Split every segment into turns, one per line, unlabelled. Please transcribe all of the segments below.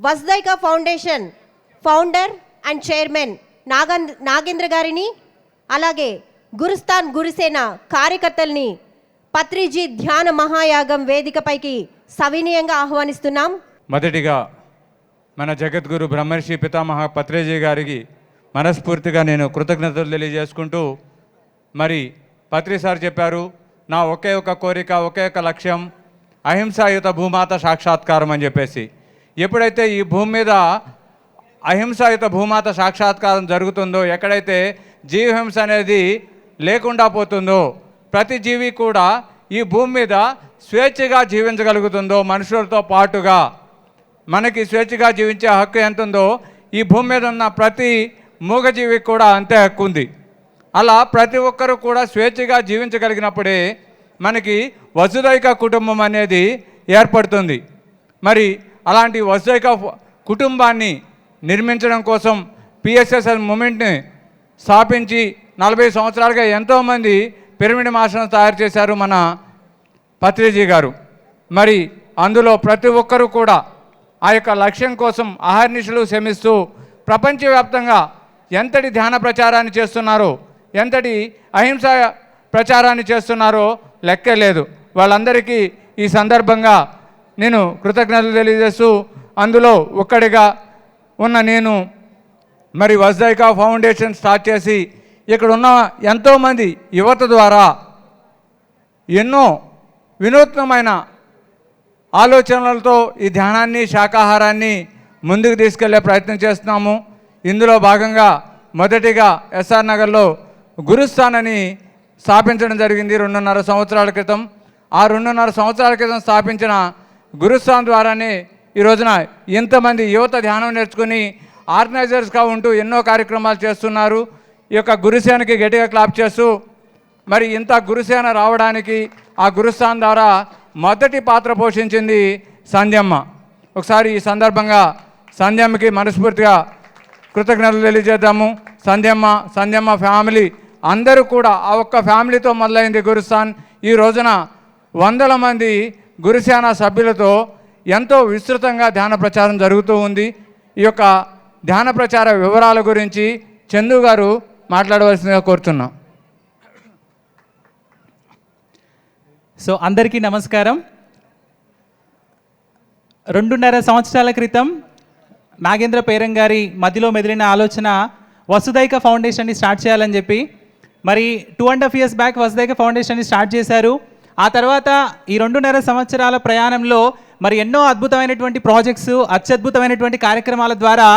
Vasudhaika foundation founder and chairman నాగన్ Nagendra గారిని అలాగే గురుస్థాన్ గురుసేన కార్యకర్తల్ని పత్రిజీ ధ్యాన మహాయాగం వేదికపైకి సవినీయంగా ఆహ్వానిస్తున్నాం.
మొదటిగా మన జగద్గురు బ్రహ్మర్షి పితామహ పత్రేజీ గారికి మనస్ఫూర్తిగా నేను కృతజ్ఞతలు తెలియజేసుకుంటూ మరి పత్రి సార్ చెప్పారు నా ఒకే ఒక కోరిక ఒకే ఒక లక్ష్యం అహింసాయుత భూమాత సాక్షాత్కారం అని చెప్పేసి. ఎప్పుడైతే ఈ భూమి మీద అహింసాయుత భూమాత సాక్షాత్కారం జరుగుతుందో ఎక్కడైతే జీవహింస అనేది లేకుండా పోతుందో ప్రతి జీవి కూడా ఈ భూమి మీద స్వేచ్ఛగా జీవించగలుగుతుందో మనుషులతో పాటుగా మనకి స్వేచ్ఛగా జీవించే హక్కు ఎంత ఉందో ఈ భూమి మీద ఉన్న ప్రతి మూగజీవికి కూడా అంతే హక్కు ఉంది. అలా ప్రతి ఒక్కరూ కూడా స్వేచ్ఛగా జీవించగలిగినప్పుడే మనకి వసుదైక కుటుంబం అనేది ఏర్పడుతుంది. మరి అలాంటి వసైక కుటుంబాన్ని నిర్మించడం కోసం పిఎస్ఎస్ఎల్ మూమెంట్ని స్థాపించి నలభై సంవత్సరాలుగా ఎంతోమంది పిరమిడ్ మాస్టర్ను తయారు చేశారు మన పత్రిజీ గారు. మరి అందులో ప్రతి ఒక్కరూ కూడా ఆ యొక్క లక్ష్యం కోసం అహర్నిశలు శ్రమిస్తూ ప్రపంచవ్యాప్తంగా ఎంతటి ధ్యాన ప్రచారాన్ని చేస్తున్నారో ఎంతటి అహింస ప్రచారాన్ని చేస్తున్నారో లెక్కే లేదు. వాళ్ళందరికీ ఈ సందర్భంగా నేను కృతజ్ఞతలు తెలియజేస్తూ అందులో ఒక్కడిగా ఉన్న నేను మరి వజ్దైకా ఫౌండేషన్ స్టార్ట్ చేసి ఇక్కడ ఉన్న ఎంతోమంది యువత ద్వారా ఎన్నో వినూత్నమైన ఆలోచనలతో ఈ ధ్యానాన్ని శాకాహారాన్ని ముందుకు తీసుకెళ్ళే ప్రయత్నం చేస్తున్నాము. ఇందులో భాగంగా మొదటిగా ఎస్ఆర్ నగర్లో గురుస్థాన్ అని స్థాపించడం జరిగింది రెండున్నర సంవత్సరాల క్రితం. ఆ రెండున్నర సంవత్సరాల క్రితం స్థాపించిన గురుస్వామి ద్వారానే ఈ రోజున ఇంతమంది యువత ధ్యానం నేర్చుకుని ఆర్గనైజర్స్గా ఉంటూ ఎన్నో కార్యక్రమాలు చేస్తున్నారు. ఈ యొక్క గురుసేనకి గట్టిగా క్లాప్ చేస్తూ మరి ఇంత గురుసేన రావడానికి ఆ గురుస్థాన్ ద్వారా మొదటి పాత్ర పోషించింది సంధ్యమ్మ. ఒకసారి ఈ సందర్భంగా సంధ్యమ్మకి మనస్ఫూర్తిగా కృతజ్ఞతలు తెలియజేద్దాము. సంధ్యమ్మ సంధ్యమ్మ ఫ్యామిలీ అందరూ కూడా ఆ ఒక్క ఫ్యామిలీతో మొదలైంది గురుస్థాన్ ఈ రోజున వందల మంది గురుసేన సభ్యులతో ఎంతో విస్తృతంగా ధ్యాన ప్రచారం జరుగుతూ ఉంది. ఈ యొక్క ధ్యాన ప్రచార వివరాల గురించి చందు గారు మాట్లాడవలసిందిగా కోరుతున్నాం.
సో అందరికీ నమస్కారం. రెండున్నర సంవత్సరాల క్రితం నాగేంద్ర పేరం గారి మధ్యలో మెదిలిన ఆలోచన వసుదైక ఫౌండేషన్ని స్టార్ట్ చేయాలని చెప్పి మరి two and half years back Vasudhaika ఫౌండేషన్ని start చేశారు. ఆ తర్వాత ఈ రెండున్నర సంవత్సరాల ప్రయాణంలో మరి ఎన్నో అద్భుతమైనటువంటి ప్రాజెక్ట్స్ అత్యద్భుతమైనటువంటి కార్యక్రమాల ద్వారా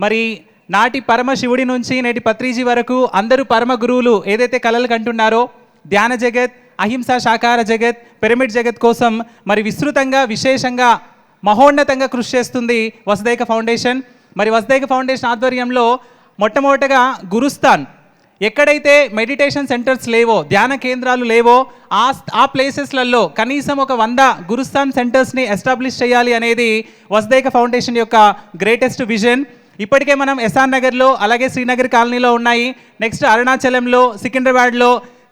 మరి నాటి పరమ శివుడి నుంచి నేటి పత్రిజీ వరకు అందరూ పరమ గురువులు ఏదైతే కలలు కంటున్నారో ధ్యాన జగత్ అహింస శాకార జగత్ పిరమిడ్ జగత్ కోసం మరి విస్తృతంగా విశేషంగా మహోన్నతంగా కృషి చేస్తుంది వసుదైక ఫౌండేషన్. మరి వసుదైక ఫౌండేషన్ ఆధ్వర్యంలో మొట్టమొదటగా గురుస్థాన్ ఎక్కడైతే మెడిటేషన్ సెంటర్స్ లేవో ధ్యాన కేంద్రాలు లేవో ఆ ఆ ప్లేసెస్లలో కనీసం ఒక వంద గురుస్థాన్ సెంటర్స్ని ఎస్టాబ్లిష్ చేయాలి అనేది వసదేక ఫౌండేషన్ యొక్క గ్రేటెస్ట్ విజన్. ఇప్పటికే మనం ఎస్ఆర్ నగర్లో అలాగే శ్రీనగర్ కాలనీలో ఉన్నాయి. నెక్స్ట్ అరుణాచలంలో సికింద్రాబాద్లో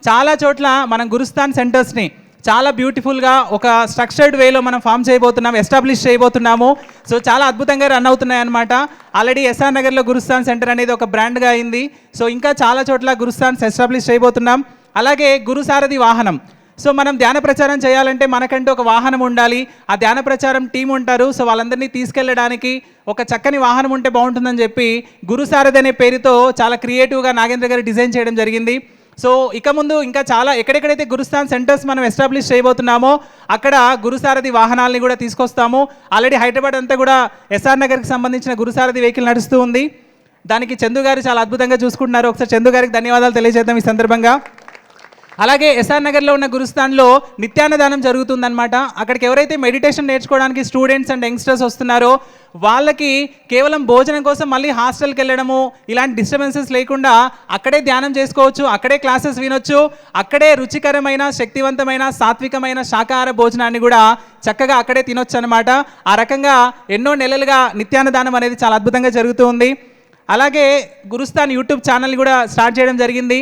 చాలా చోట్ల మనం గురుస్థాన్ సెంటర్స్ని చాలా బ్యూటిఫుల్గా ఒక స్ట్రక్చర్డ్ వేలో మనం ఫామ్ చేయబోతున్నాం ఎస్టాబ్లిష్ చేయబోతున్నాము. సో చాలా అద్భుతంగా రన్ అవుతున్నాయి అనమాట ఆల్రెడీ ఎస్ఆర్ నగర్లో గురుస్థాన్ సెంటర్ అనేది ఒక బ్రాండ్గా అయింది. సో ఇంకా చాలా చోట్ల గురుస్థాన్స్ ఎస్టాబ్లిష్ చేయబోతున్నాం. అలాగే గురుసారథి వాహనం సో మనం ధ్యాన ప్రచారం చేయాలంటే మనకంటూ ఒక వాహనం ఉండాలి. ఆ ధ్యాన ప్రచారం టీం ఉంటారు. సో వాళ్ళందరినీ తీసుకెళ్ళడానికి ఒక చక్కని వాహనం ఉంటే బాగుంటుందని చెప్పి గురుసారథి అనే పేరుతో చాలా క్రియేటివ్గా నాగేంద్ర గారు డిజైన్ చేయడం జరిగింది. సో ఇక ముందు ఇంకా చాలా ఎక్కడెక్కడైతే గురుస్థాన్ సెంటర్స్ మనం ఎస్టాబ్లిష్ చేయబోతున్నామో అక్కడ గురుసారథి వాహనాలని కూడా తీసుకొస్తాము. ఆల్రెడీ హైదరాబాద్ అంతా కూడా ఎస్ఆర్ నగర్కి సంబంధించిన గురుసారథి వెహికల్ నడుస్తూ ఉంది. దానికి చందు గారు చాలా అద్భుతంగా చూసుకుంటున్నారు. ఒకసారి చందు గారికి ధన్యవాదాలు తెలియజేద్దాం ఈ సందర్భంగా. అలాగే ఎస్ఆర్ నగర్లో ఉన్న గురుస్థాన్లో నిత్యాన్నదానం జరుగుతుందన్నమాట. అక్కడికి ఎవరైతే మెడిటేషన్ నేర్చుకోవడానికి స్టూడెంట్స్ అండ్ యంగ్స్టర్స్ వస్తున్నారో వాళ్ళకి కేవలం భోజనం కోసం మళ్ళీ హాస్టల్కి వెళ్ళడము ఇలాంటి డిస్టర్బెన్సెస్ లేకుండా అక్కడే ధ్యానం చేసుకోవచ్చు అక్కడే క్లాసెస్ వినొచ్చు అక్కడే రుచికరమైన శక్తివంతమైన సాత్వికమైన శాకాహార భోజనాన్ని కూడా చక్కగా అక్కడే తినొచ్చు అనమాట ఆ రకంగా ఎన్నో నెలలుగా నిత్యాన్నదానం అనేది చాలా అద్భుతంగా జరుగుతూ ఉంది. అలాగే గురుస్థాన్ యూట్యూబ్ ఛానల్ కూడా స్టార్ట్ చేయడం జరిగింది.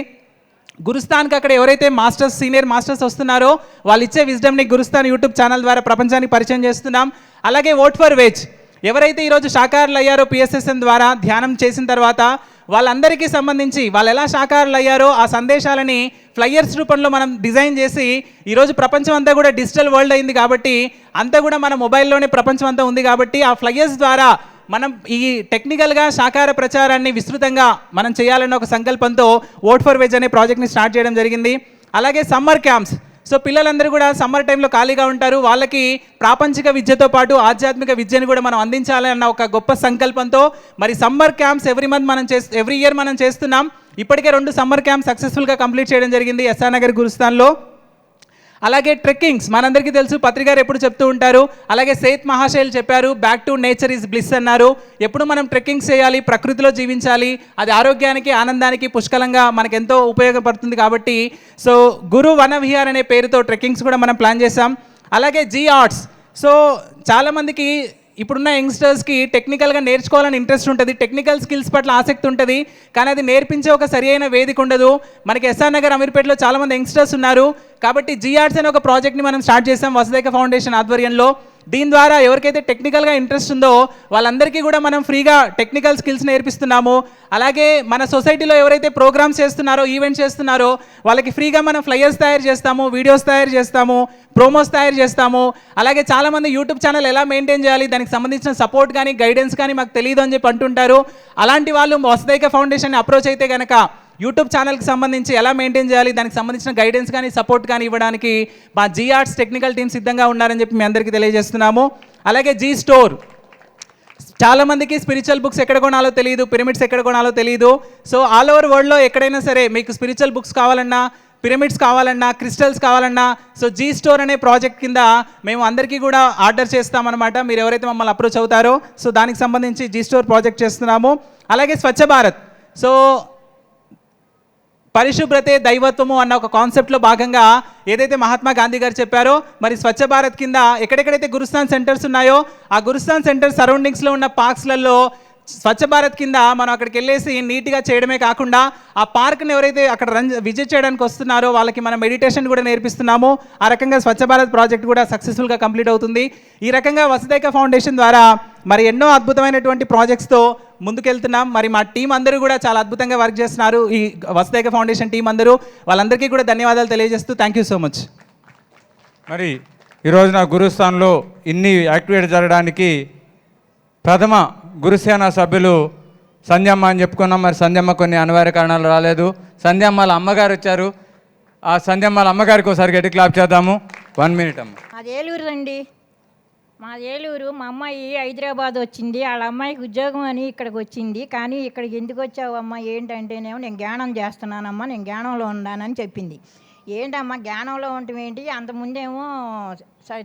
గురుస్థాన్కి అక్కడ ఎవరైతే మాస్టర్స్ సీనియర్ మాస్టర్స్ వస్తున్నారో వాళ్ళు ఇచ్చే విజ్డమ్ని గురుస్థాన్ యూట్యూబ్ ఛానల్ ద్వారా ప్రపంచానికి పరిచయం చేస్తున్నాం. అలాగే ఓట్ ఫర్ వేజ్. ఎవరైతే ఈరోజు శాకాహారులు అయ్యారో పిఎస్ఎస్ఎం ద్వారా ధ్యానం చేసిన తర్వాత వాళ్ళందరికీ సంబంధించి వాళ్ళు ఎలా శాకాహారులు అయ్యారో ఆ సందేశాలని ఫ్లయర్స్ రూపంలో మనం డిజైన్ చేసి ఈరోజు ప్రపంచం అంతా కూడా డిజిటల్ వరల్డ్ అయింది కాబట్టి అంతా కూడా మన మొబైల్లోనే ప్రపంచం అంతా ఉంది కాబట్టి ఆ ఫ్లయర్స్ ద్వారా మనం ఈ టెక్నికల్గా సాకార ప్రచారాన్ని విస్తృతంగా మనం చేయాలన్న ఒక సంకల్పంతో ఓట్ ఫర్ వెజ్ అనే ప్రాజెక్ట్ని స్టార్ట్ చేయడం జరిగింది. అలాగే సమ్మర్ క్యాంప్స్ సో పిల్లలందరూ కూడా సమ్మర్ టైంలో ఖాళీగా ఉంటారు. వాళ్ళకి ప్రాపంచిక విద్యతో పాటు ఆధ్యాత్మిక విద్యను కూడా మనం అందించాలన్న ఒక గొప్ప సంకల్పంతో మరి సమ్మర్ క్యాంప్స్ ఎవ్రీ మంత్ మనం చేస్తు ఎవ్రీ ఇయర్ మనం చేస్తున్నాం. ఇప్పటికే రెండు సమ్మర్ క్యాంప్స్ సక్సెస్ఫుల్గా కంప్లీట్ చేయడం జరిగింది ఎస్ఆర్ నగర్ గురుస్థాన్లో. అలాగే ట్రెక్కింగ్స్. మనందరికీ తెలుసు పత్రికారు ఎప్పుడు చెప్తూ ఉంటారు అలాగే సేత్ మహాశైలు చెప్పారు back to nature is bliss అన్నారు. ఎప్పుడు మనం ట్రెక్కింగ్స్ చేయాలి ప్రకృతిలో జీవించాలి అది ఆరోగ్యానికి ఆనందానికి పుష్కలంగా మనకు ఎంతో ఉపయోగపడుతుంది కాబట్టి సో గురు వన విహార్ అనే పేరుతో ట్రెక్కింగ్స్ కూడా మనం ప్లాన్ చేసాం అలాగే జీ ఆర్ట్స్. సో చాలామందికి ఇప్పుడున్న యంగ్స్టర్స్కి టెక్నికల్గా నేర్చుకోవాలని ఇంట్రెస్ట్ ఉంటుంది టెక్నికల్ స్కిల్స్ పట్ల ఆసక్తి ఉంటుంది కానీ అది నేర్పించే ఒక సరి అయిన వేదిక ఉండదు. మనకి ఎస్ఆర్ నగర్ అమీర్పేటలో చాలామంది యంగ్స్టర్స్ ఉన్నారు. కాబట్టి జిఆర్స్ అనే ఒక ప్రాజెక్ట్ని మనం స్టార్ట్ చేసాం వసుదైక ఫౌండేషన్ ఆధ్వర్యంలో. దీని ద్వారా ఎవరికైతే టెక్నికల్గా ఇంట్రెస్ట్ ఉందో వాళ్ళందరికీ కూడా మనం ఫ్రీగా టెక్నికల్ స్కిల్స్ నేర్పిస్తున్నాము. అలాగే మన సొసైటీలో ఎవరైతే ప్రోగ్రామ్స్ చేస్తున్నారో ఈవెంట్స్ చేస్తున్నారో వాళ్ళకి ఫ్రీగా మనం ఫ్లయర్స్ తయారు చేస్తాము వీడియోస్ తయారు చేస్తాము ప్రోమోస్ తయారు చేస్తాము. అలాగే చాలామంది యూట్యూబ్ ఛానల్ ఎలా మెయింటైన్ చేయాలి దానికి సంబంధించిన సపోర్ట్ కానీ గైడెన్స్ కానీ మాకు తెలియదు అని చెప్పి అంటుంటారు. అలాంటి వాళ్ళు వసదైక ఫౌండేషన్ అప్రోచ్ అయితే కనుక యూట్యూబ్ ఛానల్కి సంబంధించి ఎలా మెయింటైన్ చేయాలి దానికి సంబంధించిన గైడెన్స్ కానీ సపోర్ట్ కానీ ఇవ్వడానికి మా జీ ఆర్ట్స్ టెక్నికల్ టీం సిద్ధంగా ఉన్నారని చెప్పి మీ అందరికీ తెలియజేస్తున్నాము. అలాగే జీ స్టోర్. చాలామందికి స్పిరిచువల్ బుక్స్ ఎక్కడ కొనాలో తెలియదు పిరమిడ్స్ ఎక్కడ కొనాలో తెలియదు సో ఆల్ ఓవర్ వరల్డ్లో ఎక్కడైనా సరే మీకు స్పిరిచువల్ బుక్స్ కావాలన్నా పిరమిడ్స్ కావాలన్నా క్రిస్టల్స్ కావాలన్నా సో జీ స్టోర్ అనే ప్రాజెక్ట్ కింద మేము అందరికీ కూడా ఆర్డర్ చేస్తామన్నమాట. మీరు ఎవరైతే మమ్మల్ని అప్రోచ్ అవుతారో సో దానికి సంబంధించి జీ స్టోర్ ప్రాజెక్ట్ చేస్తున్నాము. అలాగే స్వచ్ఛ భారత్. సో పరిశుభ్రతే దైవత్వము అన్న ఒక కాన్సెప్ట్లో భాగంగా ఏదైతే మహాత్మా గాంధీ గారు చెప్పారో మరి స్వచ్ఛ భారత్ కింద ఎక్కడెక్కడైతే గురుస్థాన్ సెంటర్స్ ఉన్నాయో ఆ గురుస్థాన్ సెంటర్ సరౌండింగ్స్లో ఉన్న పార్క్స్లలో స్వచ్ఛ భారత్ కింద మనం అక్కడికి వెళ్ళేసి నీట్గా చేయడమే కాకుండా ఆ పార్క్ని ఎవరైతే అక్కడ రన్ విజిట్ చేయడానికి వస్తున్నారో వాళ్ళకి మనం మెడిటేషన్ కూడా నేర్పిస్తున్నాము. ఆ రకంగా స్వచ్ఛ భారత్ ప్రాజెక్ట్ కూడా సక్సెస్ఫుల్గా కంప్లీట్ అవుతుంది. ఈ రకంగా వసుదైక ఫౌండేషన్ ద్వారా మరి ఎన్నో అద్భుతమైనటువంటి ప్రాజెక్ట్స్తో ముందుకెళ్తున్నాం. మరి మా టీం అందరూ కూడా చాలా అద్భుతంగా వర్క్ చేస్తున్నారు. ఈ వసుదైక ఫౌండేషన్ టీం అందరూ వాళ్ళందరికీ కూడా ధన్యవాదాలు తెలియజేస్తూ థ్యాంక్ యూ సో మచ్
మరి ఈరోజు నా గురుస్థాన్లో ఇన్ని యాక్టివేట్ జరగడానికి ప్రథమ గురుసేన సభ్యులు సంధ్యమ్మ అని చెప్పుకున్నాం. మరి సంధ్యమ్మ కొన్ని అనివార్య కారణాలు రాలేదు. సంధ్యమ్మల అమ్మగారు వచ్చారు. ఆ సంధ్యమ్మల అమ్మగారికి ఒకసారి గట్టి క్లాప్ చేద్దాము. వన్ మినిట్ అమ్మ.
మాది ఏలూరు అండి మా ఏలూరు మా అమ్మాయి హైదరాబాద్ వచ్చింది. వాళ్ళ అమ్మాయికి ఉద్యోగం అని ఇక్కడికి వచ్చింది. కానీ ఇక్కడికి ఎందుకు వచ్చావు అమ్మ? ఏంటంటేనేమో నేను జ్ఞానం చేస్తున్నానమ్మా నేను జ్ఞానంలో ఉన్నానని చెప్పింది. ఏంటమ్మా? జ్ఞానంలో ఉండటం ఏంటి? అంతకుముందేమో స-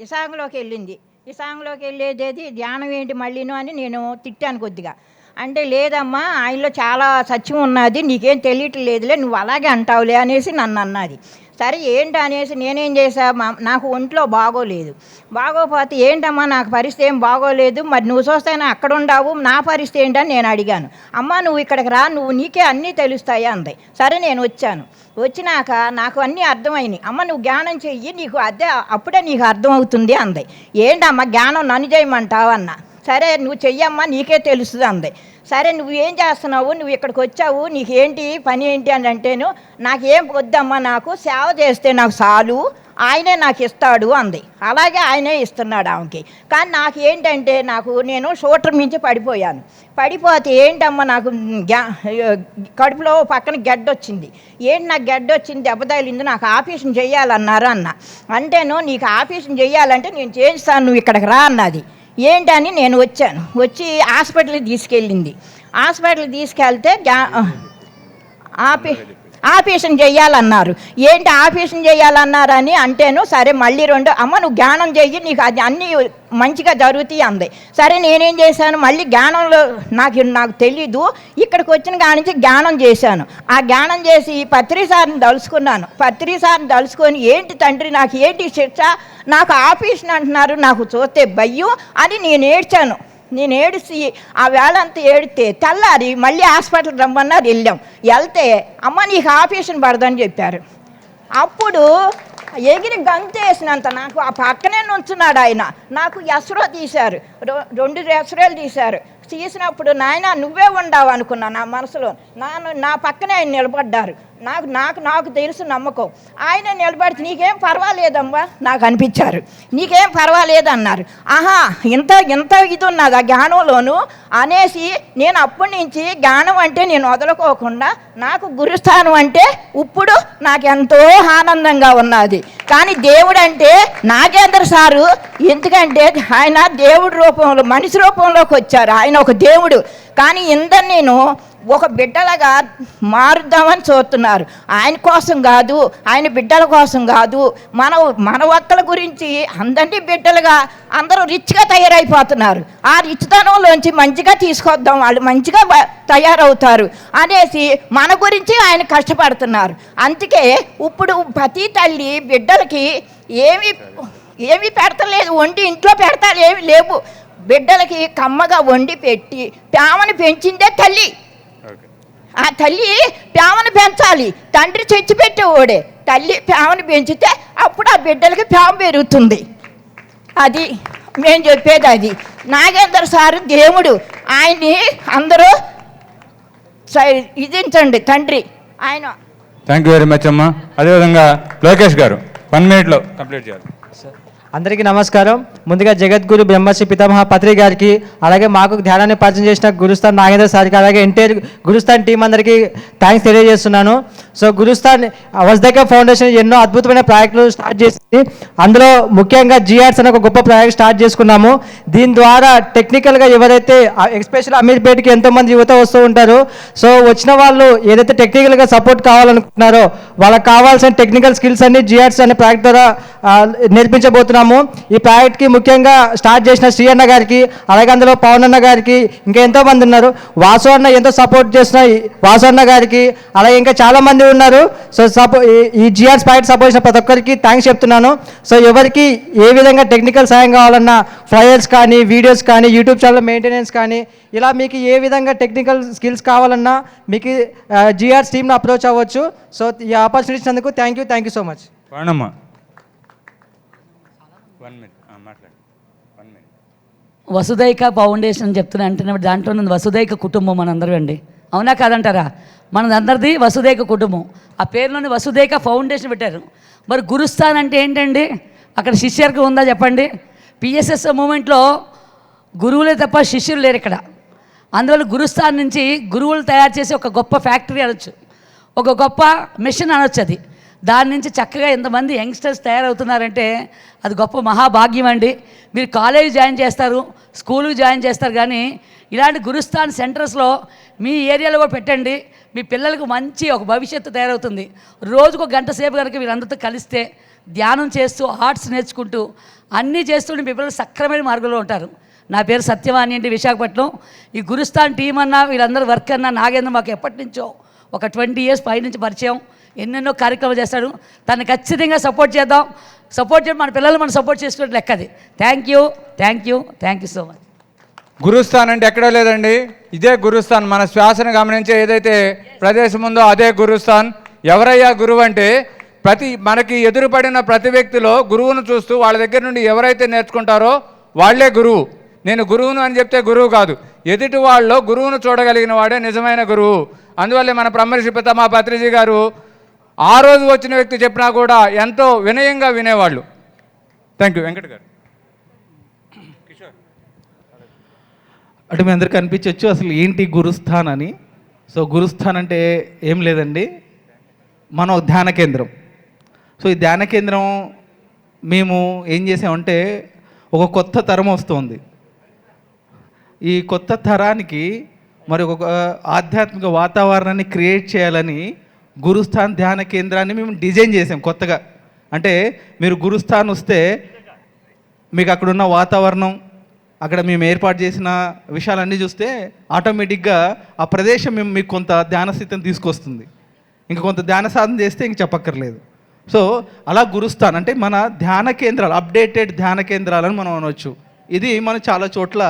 ఇసాంగ్లోకి వెళ్ళింది. ఇసాంగ్లోకి వెళ్ళేది ధ్యానం ఏంటి మళ్ళీను అని నేను తిట్టాను కొద్దిగా. అంటే లేదమ్మా ఆయనలో చాలా సత్యం ఉన్నది నీకేం తెలియట్లేదులే నువ్వు అలాగే అంటావులే అనేసి నన్ను అన్నది. సరే ఏంటి అనేసి నేనేం చేసా నాకు ఒంట్లో బాగోలేదు. బాగోపోతే ఏంటమ్మా నాకు పరిస్థితి ఏం బాగోలేదు. మరి నువ్వు చూస్తేనే అక్కడ ఉండావు నా పరిస్థితి ఏంటని నేను అడిగాను. అమ్మ నువ్వు ఇక్కడికి రా నువ్వు నీకే అన్నీ తెలుస్తాయి అంది. సరే నేను వచ్చాను. వచ్చినాక నాకు అన్నీ అర్థమైనాయి. అమ్మ నువ్వు జ్ఞానం చెయ్యి నీకు అదే అప్పుడే నీకు అర్థమవుతుంది అంది. ఏంటమ్మా జ్ఞానం నన్ను చేయమంటావు అన్న సరే నువ్వు చెయ్యమ్మా నీకే తెలుస్తుంది అంది. సరే నువ్వు ఏం చేస్తున్నావు? నువ్వు ఇక్కడికి వచ్చావు? నీకేంటి? పని ఏంటి అని అంటేను నాకేం వద్దమ్మా నాకు సేవ చేస్తే నాకు చాలు ఆయనే నాకు ఇస్తాడు అంది. అలాగే ఆయనే ఇస్తున్నాడు ఆమెకి. కానీ నాకు ఏంటంటే నాకు నేను షూటర్ మించి పడిపోయాను. పడిపోతే ఏంటమ్మా నాకు గ్యా- కడుపులో పక్కన గడ్డ వచ్చింది. ఏంటి నాకు గడ్డ వచ్చింది? దెబ్బ తగిలింది. నాకు ఆపరేషన్ చేయాలన్నారు అన్న అంటేను నీకు ఆపరేషన్ చేయాలంటే నేను చేస్తాను నువ్వు ఇక్కడికి రా అన్నది. ఏంటని నేను వచ్చాను. వచ్చి హాస్పిటల్కి తీసుకెళ్ళింది. హాస్పిటల్కి తీసుకెళ్తే ఆపి ఆపే ఆపరేషన్ చేయాలన్నారు. ఏంటి ఆపరేషన్ చేయాలన్నారని అంటేను సరే మళ్ళీ రెండు అమ్మ నువ్వు జ్ఞానం చెయ్యి నీకు అది అన్నీ మంచిగా జరుగుతాయి అంది సరే నేనేం చేశాను? మళ్ళీ జ్ఞానంలో నాకు నాకు తెలీదు. ఇక్కడికి వచ్చిన కానించి జ్ఞానం చేశాను. ఆ జ్ఞానం చేసి పత్రి సార్ని తలుసుకున్నాను. పత్రి సార్ని ఏంటి తండ్రి నాకు ఏంటి శిక్ష? నాకు ఆపరేషన్ అంటున్నారు నాకు చూస్తే భయం అని నేను ఏడ్చాను. నేను ఏడిసి ఆ వేళంతా ఏడితే తెల్లారి మళ్ళీ హాస్పిటల్ రమ్మన్నారు వెళ్ళాం. వెళ్తే అమ్మ నీకు ఆపరేషన్ పడదని చెప్పారు. అప్పుడు ఎగిరి గంతేసినంత నాకు ఆ పక్కనే నుంచున్నాడు ఆయన. నాకు ఎసరో తీశారు రెండు ఎసరోలు తీశారు. తీసినప్పుడు నాయన నువ్వే ఉండావు అనుకున్నా నా మనసులో. నాను నా పక్కనే ఆయన నిలబడ్డారు. నాకు నాకు నాకు తెలుసు నమ్మకం. ఆయన నిలబడితే నీకేం పర్వాలేదమ్మా? నాకు అనిపించారు. నీకేం పర్వాలేదు అన్నారు ఆహా ఇంత ఇంత ఇది ఉన్నది ఆ జ్ఞానంలోను అనేసి నేను అప్పటి నుంచి జ్ఞానం అంటే నేను వదలుకోకుండా నాకు గురుస్థానం అంటే ఇప్పుడు నాకు ఎంతో ఆనందంగా ఉన్నది. కానీ దేవుడు అంటే నాగేంద్ర సారు ఎందుకంటే ఆయన దేవుడి రూపంలో మనిషి రూపంలోకి వచ్చారు. ఆయన ఒక దేవుడు. కానీ ఇందరు నేను ఒక బిడ్డలుగా మారుద్దామని చూస్తున్నారు. ఆయన కోసం కాదు ఆయన బిడ్డల కోసం కాదు మన మన ఒక్కల గురించి అందరినీ బిడ్డలుగా అందరూ రిచ్గా తయారైపోతున్నారు. ఆ రిచ్తనంలోంచి మంచిగా తీసుకొద్దాం వాళ్ళు మంచిగా తయారవుతారు అనేసి మన గురించి ఆయన కష్టపడుతున్నారు. అందుకే ఇప్పుడు ప్రతి తల్లి బిడ్డలకి ఏమి ఏమీ పెడతలేదు వండి ఇంట్లో పెడతారు ఏమి లేవు. బిడ్డలకి కమ్మగా వండి పెట్టి ప్రేమను పెంచిందే తల్లి. ఆ తల్లి ప్రేమను పెంచాలి. తండ్రి చచ్చిపెట్టేవాడే తల్లి ప్రేమను పెంచితే అప్పుడు ఆ బిడ్డలకి ప్రేమ పెరుగుతుంది. అది మేము చెప్పేది అది. నాగేంద్ర సారు దేవుడు. ఆయన్ని అందరూ సై- ఇదించండి తండ్రి. ఆయన
థ్యాంక్ యూ వెరీ మచ్ అమ్మా. అదేవిధంగా లోకేష్ గారు వన్ మినిట్లో కంప్లీట్ చేయాలి.
అందరికీ నమస్కారం. ముందుగా జగద్గురు బ్రహ్మశ్రీ పితామహ పత్రి గారికి అలాగే మాకు ధ్యానాన్ని పరిచయం చేసిన గురుస్థాన్ నాగేంద్ర సార్కి అలాగే ఎన్టీఆర్ గురుస్థాన్ టీం అందరికీ థ్యాంక్స్ తెలియజేస్తున్నాను. సో గురుస్థాన్ వజ్దక ఫౌండేషన్ ఎన్నో అద్భుతమైన ప్రాజెక్టులు స్టార్ట్ చేసింది. అందులో ముఖ్యంగా జిఆర్స్ అనే ఒక గొప్ప ప్రాజెక్ట్ స్టార్ట్ చేసుకున్నాము. దీని ద్వారా టెక్నికల్గా ఎవరైతే ఎస్పెషల్ అమీర్పేటకి ఎంతోమంది యువత వస్తూ ఉంటారు సో వచ్చిన వాళ్ళు ఏదైతే టెక్నికల్గా సపోర్ట్ కావాలనుకుంటున్నారో వాళ్ళకి కావాల్సిన టెక్నికల్ స్కిల్స్ అన్ని జిఆర్స్ అనే ప్రాజెక్ట్ ద్వారా ఆ, చేస్తున్నాము. ఈ ప్రాజెక్ట్కి ముఖ్యంగా స్టార్ట్ చేసిన శ్రీ అన్న గారికి అలాగే అందులో పవన్ అన్న గారికి ఇంకా ఎంతో మంది ఉన్నారు. వాసు అన్న ఎంతో సపోర్ట్ చేసిన ఈ వాసు అన్న గారికి అలాగే ఇంకా చాలా మంది ఉన్నారు. సో సపో ఈ- ఈ జిఆర్స్ ప్రాజెక్ట్ సపోర్ట్ చేసిన ప్రతి ఒక్కరికి థ్యాంక్స్ చెప్తున్నాను. సో ఎవరికి ఏ విధంగా టెక్నికల్ సాయం కావాలన్నా ఫ్లయర్స్ కానీ వీడియోస్ కానీ యూట్యూబ్ ఛానల్ మెయింటెనెన్స్ కానీ ఇలా మీకు ఏ విధంగా టెక్నికల్ స్కిల్స్ కావాలన్నా మీకు జిఆర్స్ టీమ్ని అప్రోచ్ అవ్వచ్చు. సో ఈ ఆపర్చునిటీ ఇచ్చినందుకు thank you thank you so much
వాణమ్మా one minute మాట్లాడు. వన్ మినిట్
వసుదైక ఫౌండేషన్ చెప్తున్నా అంటే దాంట్లో ఉంది వసుదైక కుటుంబం మనందరూ అండి. అవునా కాదంటారా? మనదందరిది వసుదైక కుటుంబం. ఆ పేరులోని వసుదైక ఫౌండేషన్ పెట్టారు. మరి గురుస్థాన్ అంటే ఏంటండి? అక్కడ శిష్యర్కి ఉందా చెప్పండి? పిఎస్ఎస్ మూమెంట్లో గురువులే తప్ప శిష్యులు లేరు ఇక్కడ. అందువల్ల గురుస్థాన్ నుంచి గురువులు తయారు చేసే ఒక గొప్ప ఫ్యాక్టరీ అనొచ్చు. ఒక గొప్ప మిషన్ అనొచ్చు అది. దాని నుంచి చక్కగా ఎంతమంది యంగ్స్టర్స్ తయారవుతున్నారంటే అది గొప్ప మహాభాగ్యం అండి. మీరు కాలేజ్ జాయిన్ చేస్తారు స్కూలు జాయిన్ చేస్తారు కానీ ఇలాంటి గురుస్థాన్ సెంటర్స్లో మీ ఏరియాలో కూడా పెట్టండి. మీ పిల్లలకు మంచి ఒక భవిష్యత్తు తయారవుతుంది. రోజుకు ఒక గంట సేపు కనుక వీళ్ళందరితో కలిస్తే ధ్యానం చేస్తూ ఆర్ట్స్ నేర్చుకుంటూ అన్నీ చేస్తుంటే మీ పిల్లలు సక్రమైన మార్గంలో ఉంటారు. నా పేరు సత్యవాణి అండి విశాఖపట్నం. ఈ గురుస్థాన్ టీం అన్నా వీళ్ళందరూ వర్క్ అన్నా నాగేంద్ర మాకు ఎప్పటి నుంచో ఒక ట్వంటీ ఇయర్స్ పైనుంచి పరిచయం. ఎన్నెన్నో కార్యక్రమాలు చేస్తాడు. తను ఖచ్చితంగా సపోర్ట్ చేద్దాం. సపోర్ట్ చేయడం మన పిల్లలు మనం సపోర్ట్ చేసుకున్నట్టు లెక్కది thank you thank you thank you so much
Gurusthan అంటే ఎక్కడో లేదండి. ఇదే గురుస్థాన్. మన శ్వాసను గమనించే ఏదైతే ప్రదేశం ఉందో అదే గురుస్థాన్. ఎవరయ్యా గురువు అంటే ప్రతి మనకి ఎదురుపడిన ప్రతి వ్యక్తిలో గురువును చూస్తూ వాళ్ళ దగ్గర నుండి ఎవరైతే నేర్చుకుంటారో వాళ్ళే గురువు. నేను గురువును అని చెప్తే గురువు కాదు. ఎదుటి వాళ్ళలో గురువును చూడగలిగిన వాడే నిజమైన గురువు. అందువల్లే మన బ్రహ్మర్షి పితామా పత్రిజీ గారు ఆ రోజు వచ్చిన వ్యక్తి చెప్పినా కూడా ఎంతో వినయంగా వినేవాళ్ళు. థ్యాంక్ యూ వెంకట్ గారు.
అంటే మీ అందరికి అనిపించవచ్చు అసలు ఏంటి గురుస్థాన్ అని. సో గురుస్థాన్ అంటే ఏం లేదండి. మన ధ్యాన కేంద్రం. సో ఈ ధ్యాన కేంద్రం మేము ఏం చేసామంటే ఒక కొత్త తరం వస్తుంది. ఈ కొత్త తరానికి మరి ఒక ఆధ్యాత్మిక వాతావరణాన్ని క్రియేట్ చేయాలని గురుస్థాన్ ధ్యాన కేంద్రాన్ని మేము డిజైన్ చేసాం కొత్తగా. అంటే మీరు గురుస్థాన్ వస్తే మీకు అక్కడున్న వాతావరణం అక్కడ మేము ఏర్పాటు చేసిన విషయాలన్నీ చూస్తే ఆటోమేటిక్గా ఆ ప్రదేశం మేము మీకు కొంత ధ్యాన స్థితిని తీసుకొస్తుంది. ఇంకా కొంత ధ్యాన సాధన చేస్తే ఇంక చెప్పక్కర్లేదు. సో అలా గురుస్థాన్ అంటే మన ధ్యాన కేంద్రాలు అప్డేటెడ్ ధ్యాన కేంద్రాలని మనం అనవచ్చు ఇది మనం చాలా చోట్ల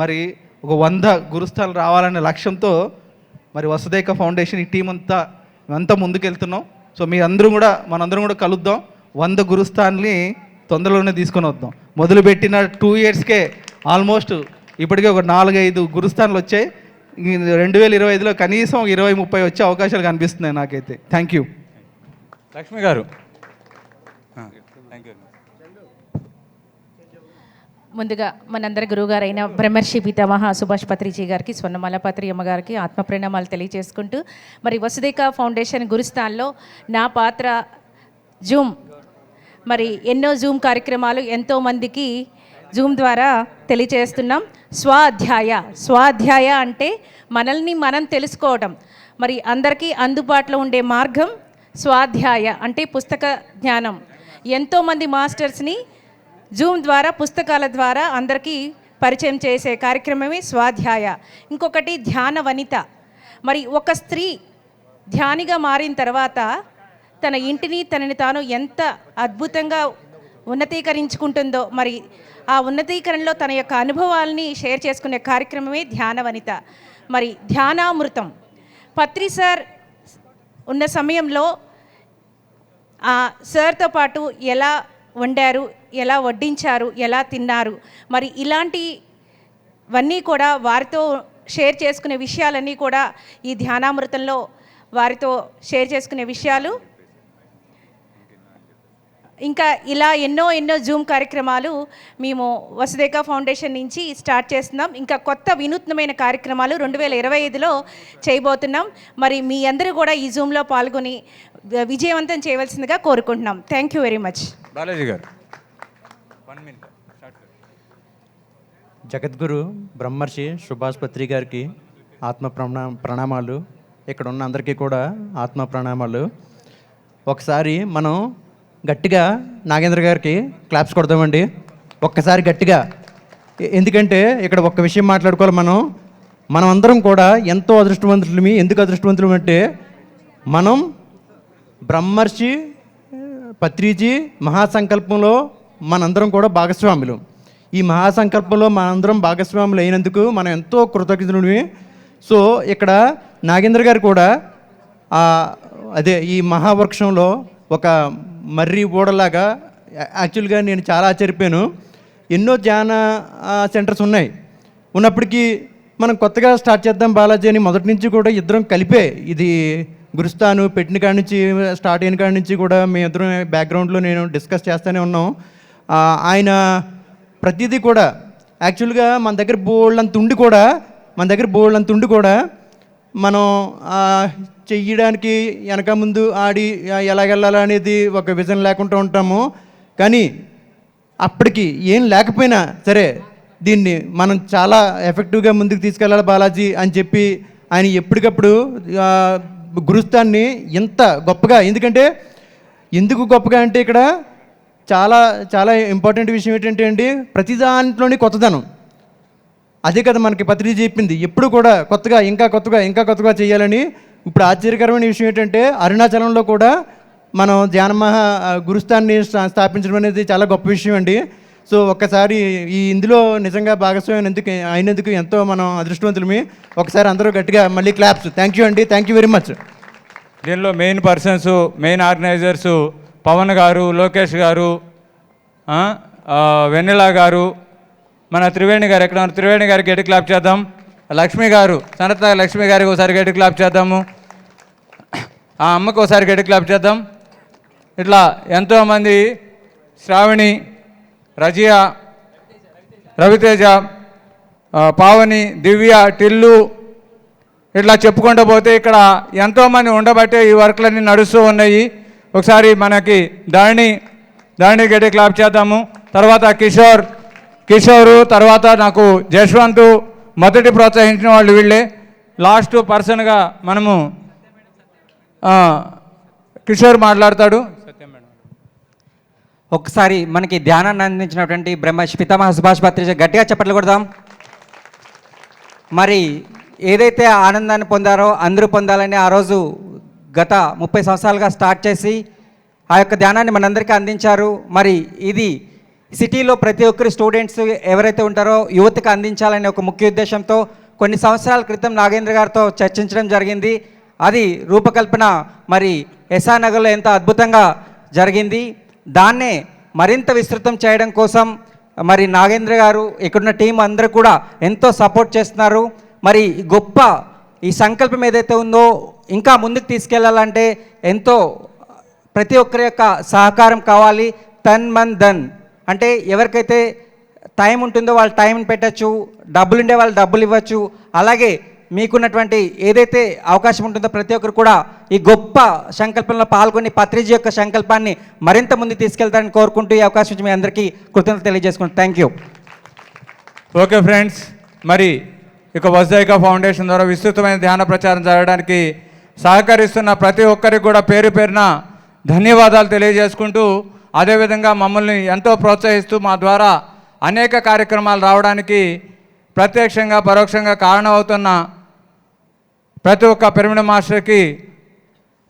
మరి ఒక వంద గురుస్థానాలు రావాలనే లక్ష్యంతో మరి వసుదైక ఫౌండేషన్ ఈ టీం అంతా అంతా ముందుకెళ్తున్నాం. సో మీ అందరూ కూడా మనందరం కూడా కలుద్దాం.
వంద గురుస్థాన్ని తొందరలోనే తీసుకొని వద్దాం. మొదలుపెట్టిన టూ ఇయర్స్కే ఆల్మోస్ట్ ఇప్పటికే ఒక నాలుగైదు గురుస్థాన్లు వచ్చాయి. రెండు వేల ఇరవై ఐదులో కనీసం ఇరవై ముప్పై వచ్చే అవకాశాలు కనిపిస్తున్నాయి నాకైతే. థ్యాంక్ యూ
లక్ష్మి గారు. థ్యాంక్ యూ
ముందుగా మనందరి గురువుగారైన బ్రహ్మర్షి పితామహ సుభాష్ పత్రిజీ గారికి స్వర్ణమాల పత్రి అమ్మగారికి ఆత్మ ప్రణామాలు తెలియజేసుకుంటూ మరి వసుదేక ఫౌండేషన్ గురుస్థాన్లో నా పాత్ర జూమ్ మరి ఎన్నో జూమ్ కార్యక్రమాలు ఎంతోమందికి జూమ్ ద్వారా తెలియజేస్తున్నాం. స్వాధ్యాయ స్వాధ్యాయ అంటే మనల్ని మనం తెలుసుకోవడం మరి అందరికీ అందుబాటులో ఉండే మార్గం స్వాధ్యాయ అంటే పుస్తక జ్ఞానం. ఎంతోమంది మాస్టర్స్ని జూమ్ ద్వారా పుస్తకాల ద్వారా అందరికీ పరిచయం చేసే కార్యక్రమమే స్వాధ్యాయ. ఇంకొకటి ధ్యాన వనిత. మరి ఒక స్త్రీ ధ్యానిగా మారిన తర్వాత తన ఇంటిని తనని తాను ఎంత అద్భుతంగా ఉన్నతీకరించుకుంటుందో మరి ఆ ఉన్నతీకరణలో తన యొక్క అనుభవాల్ని షేర్ చేసుకునే కార్యక్రమమే ధ్యాన వనిత. మరి ధ్యానామృతం. పత్రి సార్ ఉన్న సమయంలో ఆ సార్తో పాటు ఎలా వండారు ఎలా వడ్డించారు ఎలా తిన్నారు. మరి ఇలాంటివన్నీ కూడా వారితో షేర్ చేసుకునే విషయాలన్నీ కూడా ఈ ధ్యానామృతంలో వారితో షేర్ చేసుకునే విషయాలు. ఇంకా ఇలా ఎన్నో ఎన్నో జూమ్ కార్యక్రమాలు మేము వసుదేక ఫౌండేషన్ నుంచి స్టార్ట్ చేస్తున్నాం. ఇంకా కొత్త వినూత్నమైన కార్యక్రమాలు రెండు వేల ఇరవై ఐదులో చేయబోతున్నాం. మరి మీ అందరూ కూడా ఈ జూమ్లో పాల్గొని విజయవంతం చేయవలసిందిగా కోరుకుంటున్నాం. Thank you very much
Balaji garu.
Jagadguru Brahmarshi Subhash పత్రి గారికి ఆత్మ ప్రణా ప్రణామాలు. ఇక్కడ ఉన్న అందరికీ కూడా ఆత్మ ప్రణామాలు. ఒకసారి మనం గట్టిగా నాగేంద్ర గారికి క్లాప్స్ కొడదామండి. ఒక్కసారి గట్టిగా. ఎందుకంటే ఇక్కడ ఒక్క విషయం మాట్లాడుకోవాలి మనం. మనం అందరం కూడా ఎంతో అదృష్టవంతులమి. ఎందుకు అదృష్టవంతులం అంటే మనం బ్రహ్మర్షి పత్రిజీ మహాసంకల్పంలో మనందరం కూడా భాగస్వాములు. ఈ మహాసంకల్పంలో మనందరం భాగస్వాములు అయినందుకు మనం ఎంతో కృతజ్ఞతలువి సో ఇక్కడ నాగేంద్ర గారు కూడా అదే ఈ మహావృక్షంలో ఒక మర్రి ఓడలాగా యాక్చువల్గా నేను చాలా ఆశ్చర్యపోయాను. ఎన్నో ధ్యాన సెంటర్స్ ఉన్నాయి. ఉన్నప్పటికీ మనం కొత్తగా స్టార్ట్ చేద్దాం బాలాజీ అని మొదటి నుంచి కూడా ఇద్దరం కలిపే ఇది గురుస్తాను పెట్టిన కాడి నుంచి స్టార్ట్ అయిన కాడి నుంచి కూడా మీ ఇద్దరం బ్యాక్గ్రౌండ్లో నేను డిస్కస్ చేస్తూనే ఉన్నాం. ఆయన ప్రతిదీ కూడా యాక్చువల్గా మన దగ్గర బోల్డ్ ఉండి కూడా మన దగ్గర బోల్డ్ ఉండి కూడా మనం చెయ్యడానికి వెనక ముందు ఆడి ఎలాగెళ్ళాలనేది ఎలాగెళ్ళాలా అనేది ఒక విజన్ లేకుండా ఉంటాము. కానీ అప్పటికి ఏం లేకపోయినా సరే దీన్ని మనం చాలా ఎఫెక్టివ్గా ముందుకు తీసుకెళ్ళాలి బాలాజీ అని చెప్పి ఆయన ఎప్పటికప్పుడు గురుస్తాన్ని ఇంత గొప్పగా ఎందుకంటే ఎందుకు గొప్పగా అంటే ఇక్కడ చాలా చాలా ఇంపార్టెంట్ విషయం ఏంటంటే అండి ప్రతి దాంట్లోని కొత్తదనం. అదే కదా మనకి పత్రిక చెప్పింది. ఎప్పుడు కూడా కొత్తగా ఇంకా కొత్తగా ఇంకా కొత్తగా చేయాలని ఇప్పుడు ఆశ్చర్యకరమైన విషయం ఏంటంటే అరుణాచలంలో కూడా మనం ధ్యానమహ గురుస్థాన్ని స్థాపించడం అనేది చాలా గొప్ప విషయం అండి. సో ఒక్కసారి ఈ ఇందులో నిజంగా భాగస్వామ్యం ఎందుకు అయినందుకు ఎంతో మనం అదృష్టవంతులమి. ఒకసారి అందరూ గట్టిగా మళ్ళీ క్లాప్స్ థ్యాంక్ యూ అండి. థ్యాంక్ యూ వెరీ మచ్
దీనిలో main persons main organizers Pavan garu Lokesh garu వెన్నెల గారు మన త్రివేణి గారు ఎక్కడ త్రివేణి గారికి గట్టి క్లాప్ చేద్దాం? లక్ష్మి గారు సనత లక్ష్మి గారికి ఒకసారి గట్టి క్లాప్ చేద్దాము? ఆ అమ్మకు ఒకసారి గట్టి క్లాప్ చేద్దాం? ఇట్లా ఎంతోమంది శ్రావణి రజియా రవితేజ పావని దివ్య టిల్లు ఇట్లా చెప్పుకుంటూ పోతే ఇక్కడ ఎంతోమంది ఉండబట్టే ఈ వర్క్లన్నీ నడుస్తూ ఉన్నాయి. ఒకసారి మనకి ధరణి ధరణి గట్టి క్లాప్ చేద్దాము. తర్వాత కిషోర్ కిషోరు తర్వాత నాకు జశ్వంత్ మొదటి ప్రోత్సహించిన వాళ్ళు వీళ్ళే. లాస్ట్ పర్సన్గా మనము కిషోర్ మాట్లాడతాడు.
ఒక్కసారి మనకి ధ్యానాన్ని అందించినటువంటి బ్రహ్మ పితామహ సుభాష్ పత్రిక గట్టిగా చెప్పట్లు కొడదాం. మరి ఏదైతే ఆనందాన్ని పొందారో అందరూ పొందాలని ఆ రోజు గత ముప్పై సంవత్సరాలుగా స్టార్ట్ చేసి ఆ యొక్క ధ్యానాన్ని మనందరికీ అందించారు. మరి ఇది సిటీలో ప్రతి ఒక్కరి స్టూడెంట్స్ ఎవరైతే ఉంటారో యువతకు అందించాలనే ఒక ముఖ్య ఉద్దేశంతో కొన్ని సంవత్సరాల క్రితం నాగేంద్ర గారితో చర్చించడం జరిగింది. అది రూపకల్పన మరి ఎస్ఆర్ నగర్లో ఎంతో అద్భుతంగా జరిగింది. దాన్నే మరింత విస్తృతం చేయడం కోసం మరి నాగేంద్ర గారు ఇక్కడున్న టీం అందరూ కూడా ఎంతో సపోర్ట్ చేస్తున్నారు. మరి గొప్ప ఈ సంకల్పం ఏదైతే ఉందో ఇంకా ముందుకు తీసుకెళ్ళాలంటే ఎంతో ప్రతి ఒక్కరి యొక్క సహకారం కావాలి. తన్ మన్ ధన్. అంటే ఎవరికైతే టైం ఉంటుందో వాళ్ళు టైంని పెట్టచ్చు డబ్బులు ఉండే వాళ్ళు డబ్బులు ఇవ్వచ్చు. అలాగే మీకున్నటువంటి ఏదైతే అవకాశం ఉంటుందో ప్రతి ఒక్కరు కూడా ఈ గొప్ప సంకల్పంలో పాల్గొని పత్రిజీ యొక్క సంకల్పాన్ని మరింత ముందు తీసుకెళ్తారని కోరుకుంటూ ఈ అవకాశం మీ అందరికీ కృతజ్ఞత తెలియజేసుకుంటాను థ్యాంక్ యూ
ఓకే ఫ్రెండ్స్ మరి ఇక వజ్దాయిక ఫౌండేషన్ ద్వారా విస్తృతమైన ధ్యాన ప్రచారం జరగడానికి సహకరిస్తున్న ప్రతి ఒక్కరికి కూడా పేరు పేరున ధన్యవాదాలు తెలియజేసుకుంటూ అదేవిధంగా మమ్మల్ని ఎంతో ప్రోత్సహిస్తూ మా ద్వారా అనేక కార్యక్రమాలు రావడానికి ప్రత్యక్షంగా పరోక్షంగా కారణమవుతున్న ప్రతి ఒక్క పిరమిడ్ మాస్టర్కి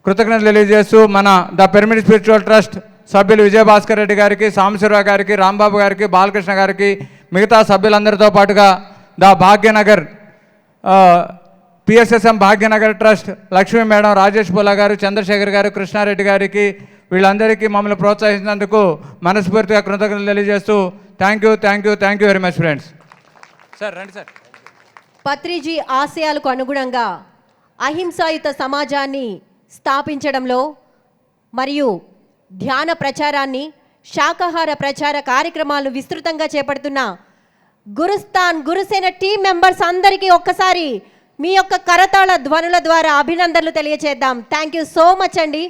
కృతజ్ఞతలు తెలియజేస్తూ మన ద పిరమిడ్ స్పిరిచువల్ ట్రస్ట్ సభ్యులు విజయభాస్కర్ రెడ్డి గారికి సాంబశివరావు గారికి రాంబాబు గారికి బాలకృష్ణ గారికి మిగతా సభ్యులందరితో పాటుగా the Bhagyanagar PSSM Bhagyanagar trust Lakshmi madam Rajesh Pulla garu Chandrashekar గారు కృష్ణారెడ్డి గారికి వీళ్ళందరికీ మమ్మల్ని ప్రోత్సహించినందుకు మనస్ఫూర్తిగా కృతజ్ఞతలు తెలియజేస్తూ thank you thank you thank you very much friends sir రండి సార్.
పత్రిజీ ఆశయాలకు అనుగుణంగా అహింసాయుత సమాజాన్ని స్థాపించడంలో మరియు ధ్యాన ప్రచారాన్ని శాకాహార ప్రచార కార్యక్రమాలను విస్తృతంగా చేపడుతున్న గురుస్థాన్ గురుసేన టీం మెంబర్స్ అందరికీ ఒక్కసారి మీ యొక్క కరతాళ ధ్వనుల ద్వారా అభినందనలు తెలియచేద్దాం. థ్యాంక్ యూ సో మచ్ అండి.